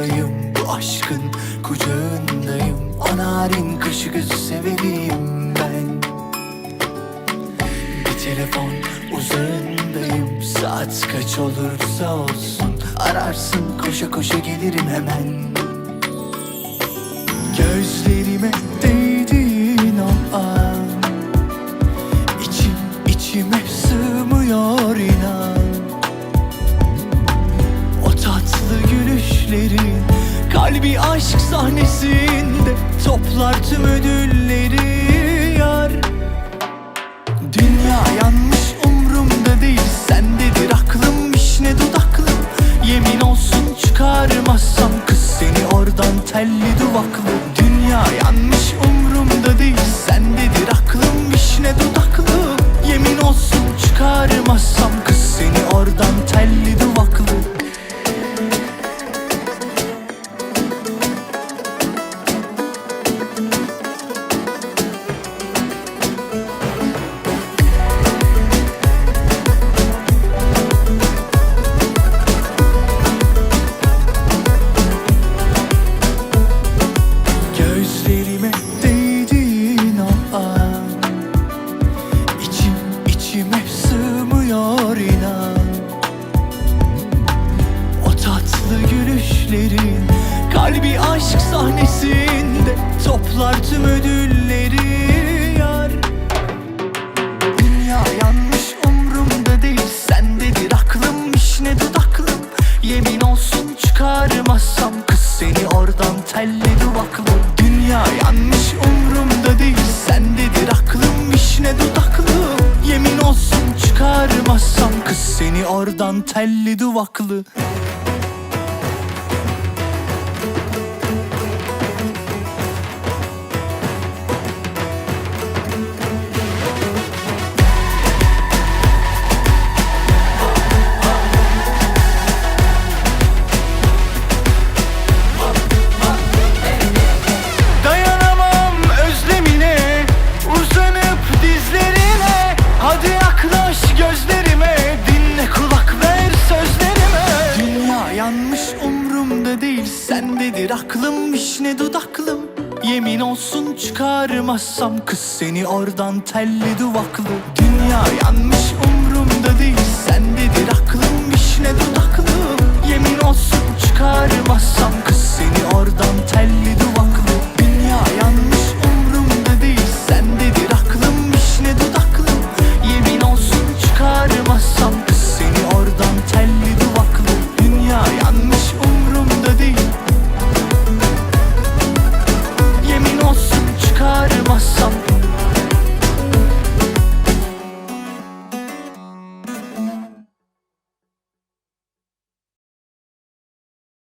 kucağındayım Bu aşkın kucağındayım. O narin kışı gözü severiyim ben. Bir telefon uzağındayım. Saat kaç olursa olsun. Ararsın koşa koşa gelirim hemen. Gözlerime değil Kalbi aşk sahnesinde Toplar tüm ödülleri yar. Dünya yanmış umrumda değil Sendedir aklım vişne dudaklım Yemin olsun çıkarmazsam Kız seni oradan telli duvaklı. Dünya yanmış umrumda Gözlerime değdiğin o an İçim içime sığmıyor inan O tatlı gülüşlerin Kalbi aşk sahnesinde Toplar tüm ödülleri seni oradan telli duvaklı umrumda değil Sendedir aklım vişne dudaklım. Yemin olsun çıkarmazsam Kız seni oradan telli duvaklı. Dünya yanmış umrumda değil Sendedir aklım vişne dudaklım